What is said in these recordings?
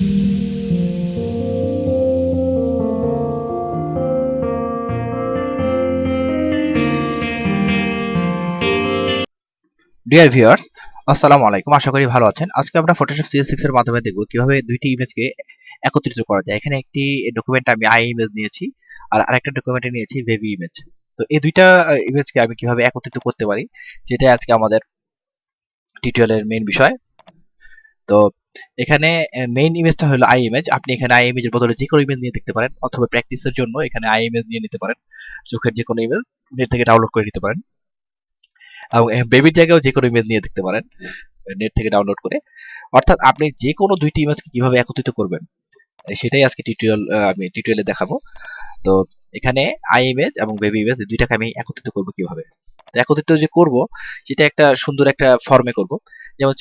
Dear viewers আসসালামু আলাইকুম। আশা করি ভালো আছেন। আজকে আমরা ফটোশপ সিএস6 এর মাধ্যমে দেখব কীভাবে দুইটি ইমেজকে একত্রিত করা যায়। এখানে একটি ডকুমেন্ট আমি আই ইমেজ নিয়েছি আর আরেকটা ডকুমেন্টে নিয়েছি বেবি ইমেজ তো এই দুইটা ইমেজকে আমি কীভাবে একত্রিত করতে পারি সেটা আজকে আমাদের টিউটোরিয়ালের মেইন বিষয়। তো এখানে মেইন ইমেজটা হলো আই ইমেজ আপনি এখানে আই ইমেজের বদলে যে কোনো ইমেজ নিয়ে দেখতে পারেন, অথবা প্র্যাকটিসের জন্য এখানে আই ইমেজ নিয়ে নিতে পারেন। চোখের যে কোনো ইমেজ নেট থেকে ডাউনলোড করে নিতে পারেন। এবং বেবির জায়গায়ও যে কোনো ইমেজ নিয়ে দেখতে পারেন নেট থেকে ডাউনলোড করে। অর্থাৎ আপনি যে কোনো দুইটি ইমেজকে কীভাবে একত্রিত করবেন সেটাই আজকে টিউটোরিয়াল আমি টিউটোরিয়ালে দেখাবো। তো এখানে আই ইমেজ এবং বেবি ইমেজ দুইটাকে আমি একত্রিত করব কীভাবে? একত্রিত যে করব, সেটা একটা সুন্দর একটা ফর্মে করব। যেমন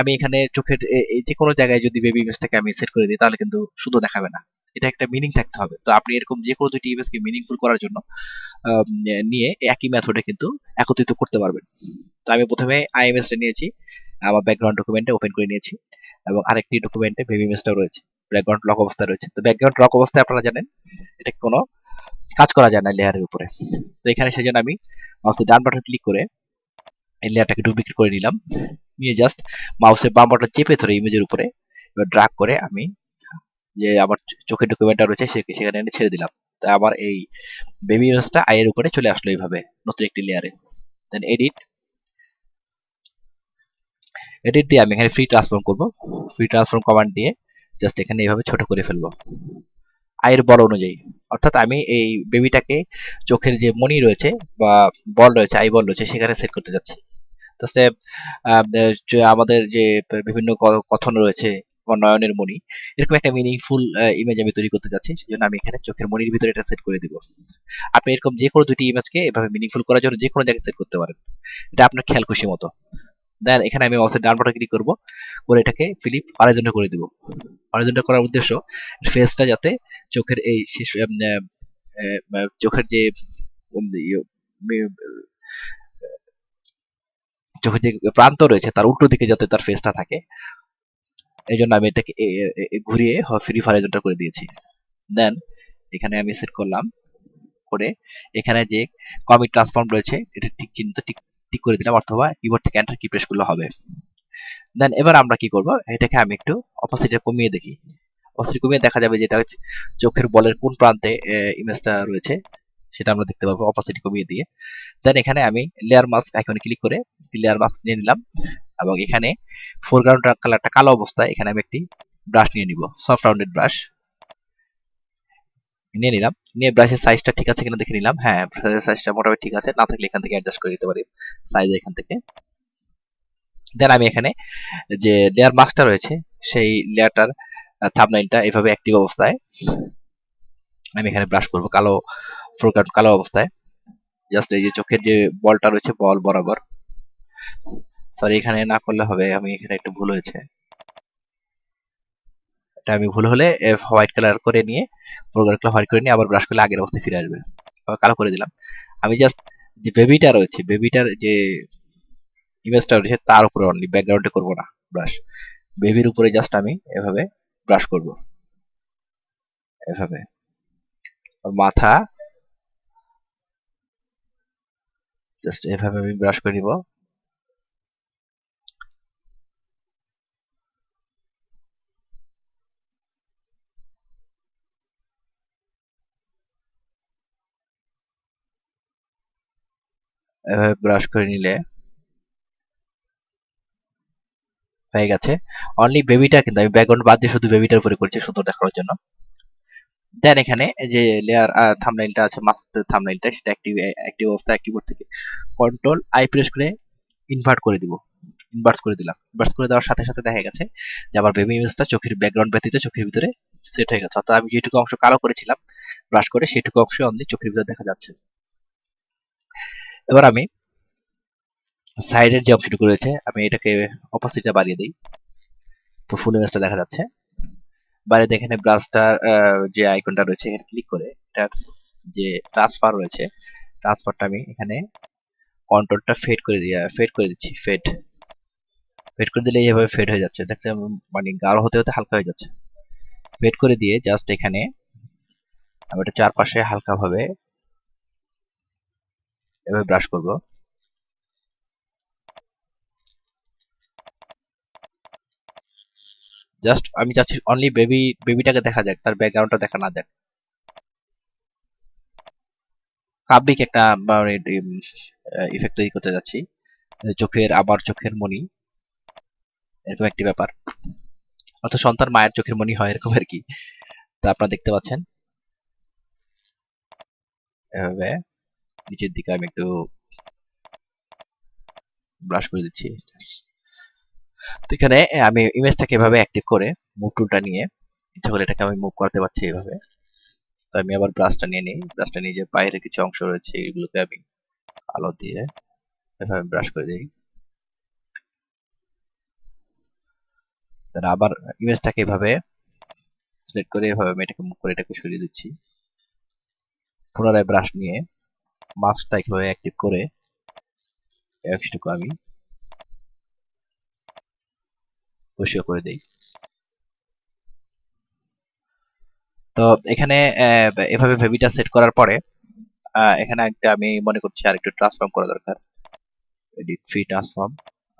আমি এখানে চোখের যে কোনো জায়গায় যদি বেবি ইমেজটাকে আমি সেট করে দিই, তাহলে কিন্তু শুধু দেখাবে না। এটা একটা মিনিং থাকতে হবে। তো আপনি এরকম যে কোনো দুইটি ইমেজকে মিনিংফুল করার জন্য নিয়ে একই মেথডে কিন্তু একত্রিত করতে পারবেন। তো আমি প্রথমে আই আইএমএসটা নিয়েছি, আমার ব্যাকগ্রাউন্ড ডকুমেন্টে ওপেন করে নিয়েছি, এবং আরেকটি ডকুমেন্টে বেবি ইমেজটা রয়েছে ব্যাকগ্রাউন্ড লক অবস্থায় রয়েছে। তো ব্যাকগ্রাউন্ড লক অবস্থায় আপনারা জানেন, এটা কোনো কাজ করা যায় না লেয়ারের উপরে। তো এখানে সেজন্য আমি ডান বাটন ক্লিক করে এই লেয়ারটাকে ডুপ্লিকেট করে নিলাম। নিয়ে জাস্ট মাউসের বাম বাটন চেপে ধরে ইমেজের উপরে এবার ড্রাগ করে আমি যে আমার চোখের ডকুমেন্টটা রয়েছে সেখানে এনে ছেড়ে দিলাম। তাই আমার এই বেবি ইমেজটা আয়ের উপরে চলে আসলো এইভাবে, নতুন একটি লেয়ারে দেন এডিট এডিট দিয়ে আমি এখানে ফ্রি ট্রান্সফর্ম করব। ফ্রি ট্রান্সফর্ম কমান্ড দিয়ে জাস্ট এখানে এইভাবে ছোট করে ফেলব। আয়ের বড় অনুযায়ী। অর্থাৎ আমি এই বেবিটাকে চোখের যে মনি রয়েছে বা বল রয়েছে আই বল রয়েছে, সেখানে সেট করতে যাচ্ছি। তাতে আমাদের যে, বিভিন্ন কথন রয়েছে নয়নের মণি, এরকম একটা মিনিংফুল ইমেজ আমি তৈরি করতে যাচ্ছি, সেজন্য আমি এখানে চোখের মনির ভিতরে এটা সেট করে দিব। আপনি এরকম যে কোনো দুটি ইমেজকে এভাবে মিনিংফুল করার জন্য যে কোনো জায়গায় সেট করতে পারেন। এটা আপনার খেয়াল খুশি মতো। দেন, এখানে আমি মাউসের ডান বাটন ক্লিক করব, করে এটাকে ফিলিপ অরিজেন্টাল করে দিব। অরিজেন্টাল করার উদ্দেশ্য ফেসটা যাতে চোখের এই চোখের যে চোখের যে প্রান্ত রয়েছে, তার উল্টো দিকে যাতে তার ফেসটা থাকে। এই জন্য আমি এটাকে ঘুরিয়ে ফ্রি ফায়ার করে দিয়েছি। দেন এখানে আমি সেট করলাম, করে এখানে যে কমিট ট্রান্সফর্ম রয়েছে, এটা ঠিক চিহ্নিত ঠিক ঠিক করে দিলাম, অথবা কিবোর্ড থেকে এন্টার কি প্রেস করলে হবে। দেন এবার আমরা কি করব? এটাকে আমি একটু অপোসিটে কমিয়ে দেখি। অপোসিট কমিয়ে দেখা যাবে যেটা হচ্ছে চোখের বলের কোন প্রান্তে ইমেজটা রয়েছে। সেটা আমরা দেখতে পাবো অপোসিট কমিয়ে দিয়ে। দেন এখানে আমি লেয়ার মাস্ক আইকনে ক্লিক করে লেয়ার মাস্ক নিয়ে নিলাম এবং এখানে ফোরগ্রাউন্ড কালারটা কালো অবস্থায় এখানে আমি একটি ব্রাশ নিয়ে নিব সফট রাউন্ডেড ব্রাশ নিয়ে নিলাম, নিয়ে ব্রাশের সাইজটা ঠিক আছে কিনা দেখে নিলাম। হ্যাঁ ব্রাশের সাইজটা মোটামুটি ঠিক আছে, না থাকলে এখান থেকে অ্যাডজাস্ট করে দিতে পারি সাইজ এখান থেকে। দেন আমি এখানে যে লেয়ার মাস্কটা রয়েছে, সেই লেয়ারটার থামলাইনটা এভাবে অ্যাক্টিভ অবস্থায় আমি এখানে ব্রাশ করব, কালো ফোরগ্রাউন্ড কালো অবস্থায়। জাস্ট এই যে চোখের যে বলটা রয়েছে, বল বরাবর। সরি এখানে না করলে হবে, আমি এখানে একটা ভুল হয়েছে। এটা আমি ভুল হলে হোয়াইট কালার করে নিয়ে ফোরগ্রাউন্ড কালার হোয়াইট করে নিয়ে আবার ব্রাশ করলে আগের অবস্থায় ফিরে আসবে। আবার কালো করে দিলাম। আমি জাস্ট যে বেবিটা রয়েছে বেবিটার যে ইমেজটা রয়েছে, তার উপরে অনলি ব্যাকগ্রাউন্ডে করব না ব্রাশ বেবির উপরে জাস্ট আমি এভাবে ব্রাশ করব। এভাবে। মাথা জাস্ট এভাবে আমি ব্রাশ করে নিব। এভাবে ব্রাশ করে নিলে হয়ে গেছে। অনলি বেবিটা কিন্তু আমি ব্যাকগ্রাউন্ড বাদ দিয়ে শুধু বেবিটার উপরে করেছি সুন্দর দেখানোর জন্য। দেন এখানে যে লেয়ার থামনাইলটা আছে মাস্টার থামনাইলটা সেটা অ্যাক্টিভ অ্যাক্টিভ অবস্থায় কিবোর্ড থেকে কন্ট্রোল আই প্রেস করে ইনভার্ট করে দিব। ইনভার্স করে দিলাম। ইনভার্স করে দেওয়ার সাথে সাথে দেখা গেছে যে আমার বেবি ইমেজটা চোখের ব্যাকগ্রাউন্ড ব্যতীত চোখের ভিতরে সেট হয়ে গেছে। অর্থাৎ আমি যেটুকু অংশ কালো করেছিলাম ব্রাশ করে সেটুকু অংশ অনলি চোখের ভিতরে দেখা যাচ্ছে। এবার আমি সাইডের যে অংশটুকু রয়েছে, আমি এটাকে অপোজিটে বাড়িয়ে দিই। তো ফুল ইমেজটা দেখা যাচ্ছে। বাইরে এখানে ব্রাশটার যে আইকনটা রয়েছে, এখানে ক্লিক করে এটার যে ট্রান্সফার রয়েছে ট্রান্সফারটা আমি এখানে কন্ট্রোলটা ফেড করে দিয়ে ফেড করে দিচ্ছি ফেড ফেড করে দিলে এইভাবে ফেড হয়ে যাচ্ছে। দেখছে মানে গাঢ় হতে হতে হালকা হয়ে যাচ্ছে। ফেড করে দিয়ে জাস্ট এখানে আমি এটা চারপাশে হালকাভাবে এভাবে ব্রাশ করব। জাস্ট আমি চাচ্ছি অনলি বেবি বেবিটাকে দেখা যাক, তার ব্যাকগ্রাউন্ডটা দেখা না যাক। কাব্যিক একটা ইফেক্ট তৈরি করতে যাচ্ছি। চোখের, আবার চোখের মনি এরকম একটি ব্যাপার। অর্থাৎ সন্তান মায়ের চোখের মনি হয়, এরকম আর কি। তা আপনারা দেখতে পাচ্ছেন। এভাবে নিচের দিকে আমি একটু ব্রাশ করে দিচ্ছি। তো এখানে আমি ইমেজটাকে এভাবে অ্যাক্টিভ করে মুভ টুলটা নিয়ে, ইচ্ছা করে এটাকে আমি মুভ করতে পারছি এইভাবে। তো আমি আবার ব্রাশটা নিয়ে নিই। ব্রাশটা নিয়ে যে বাইরে কিছু অংশ রয়েছে এগুলোকে আমি আলো দিয়ে এভাবে ব্রাশ করে দিই। আবার ইমেজটাকে এভাবে সিলেক্ট করে, এভাবে আমি এটাকে মুভ করে, এটাকে সরিয়ে দিচ্ছি। পুনরায় ব্রাশ নিয়ে মাস্কটা এভাবে অ্যাক্টিভ করে একটুকু আমি পরিষ্কার করে দেই। তো এখানে এভাবে ভেবিটা সেট করার পরে এখানে একটা আমি মনে করছি আর একটু ট্রান্সফর্ম করা দরকার। এডিট ফ্রি ট্রান্সফর্ম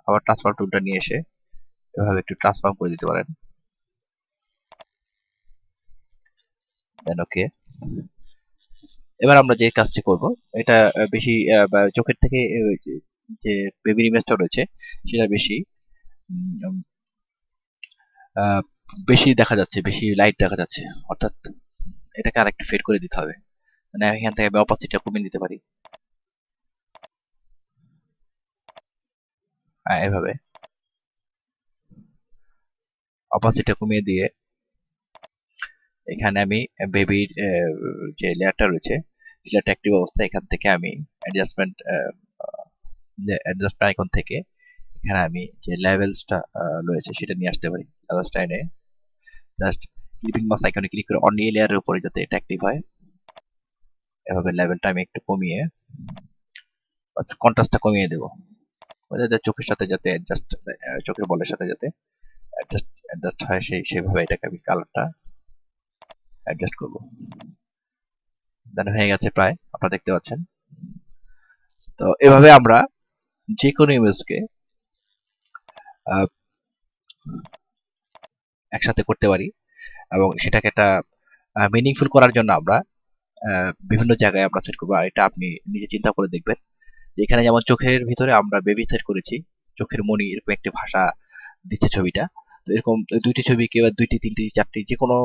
আবার ট্রান্সফর্ম টুলটা নিয়ে এসে এভাবে একটু ট্রান্সফর্ম করে দিতে পারেন। দেন ওকে এবার আমরা যে কাজটি করব, এটা বেশি চোখের থেকে যে বেবির ইমেজটা রয়েছে, সেটা বেশি বেশি দেখা যাচ্ছে, বেশি লাইট দেখা যাচ্ছে। অর্থাৎ এটাকে আরেকটু ফেড করে দিতে হবে। মানে এখান থেকে আমি অপাসিটিটা কমিয়ে দিতে পারি। হ্যাঁ এভাবে। অপাসিটিটা কমিয়ে দিয়ে এখানে আমি বেবির যে লেয়ারটা রয়েছে লেয়ারটা অ্যাক্টিভ অবস্থা এখান থেকে আমি অ্যাডজাস্টমেন্ট অ্যাডজাস্টমেন্ট আইকন থেকে এখানে আমি যে লেভেলসটা রয়েছে সেটা নিয়ে আসতে পারি। লেভেলসটা জাস্ট ক্লিপিং মাস আইকনে ক্লিক করে অন্য লেয়ারের উপরে যাতে এটা অ্যাক্টিভ হয়। এভাবে লেভেলটা আমি একটু কমিয়ে কন্ট্রাস্টটা কমিয়ে দেবো। যাতে চোখের সাথে যাতে অ্যাডজাস্ট চোখের বলের সাথে যাতে অ্যাডজাস্ট অ্যাডজাস্ট হয় সেই, সেভাবে এটাকে আমি কালারটা অ্যাডজাস্ট করব। দেন হয়ে গেছে প্রায়, আপনারা দেখতে পাচ্ছেন। তো এভাবে আমরা যে কোনো ইমেজকে একসাথে করতে পারি এবং সেটাকে একটা মিনিংফুল করার জন্য আমরা বিভিন্ন জায়গায় আমরা সেট করব। এটা আপনি নিজে চিন্তা করে দেখবেন যে এখানে যেমন চোখের ভিতরে আমরা বেবি সেট করেছি, চোখের মনি এরকম একটি ভাষা দিচ্ছে ছবিটা। তো এরকম দুইটি ছবিকে বা দুইটি, তিনটি, চারটি যে কোনো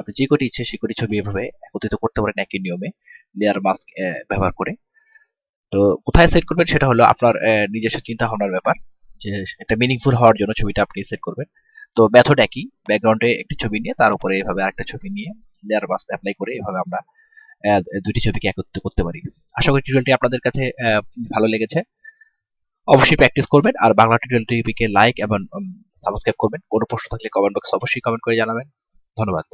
আপনি যে কটি ইচ্ছে সে কটি ছবি এভাবে একত্রিত করতে পারেন একই নিয়মে লেয়ার মাস্ক ব্যবহার করে। তো কোথায় সেট করবেন সেটা হলো আপনার নিজস্ব চিন্তা ভাবনার ব্যাপার। যে একটা মিনিংফুল হওয়ার জন্য ছবিটা আপনি সেট করবেন। তো মেথড একই ব্যাকগ্রাউন্ডে একটি ছবি নিয়ে, তার উপরে এভাবে আরেকটা ছবি নিয়ে লেয়ার মাস্ক অ্যাপ্লাই করে এভাবে আমরা দুটি ছবিকে একত্রিত করতে পারি। আশা করি টিউটোরিয়ালটি আপনাদের কাছে ভালো লেগেছে। অবশ্যই প্র্যাকটিস করবেন আর বাংলা টিউটোরিয়াল টিভিকে লাইক এবং সাবস্ক্রাইব করবেন। কোনো প্রশ্ন থাকলে কমেন্ট বক্সে অবশ্যই কমেন্ট করে জানাবেন। ধন্যবাদ।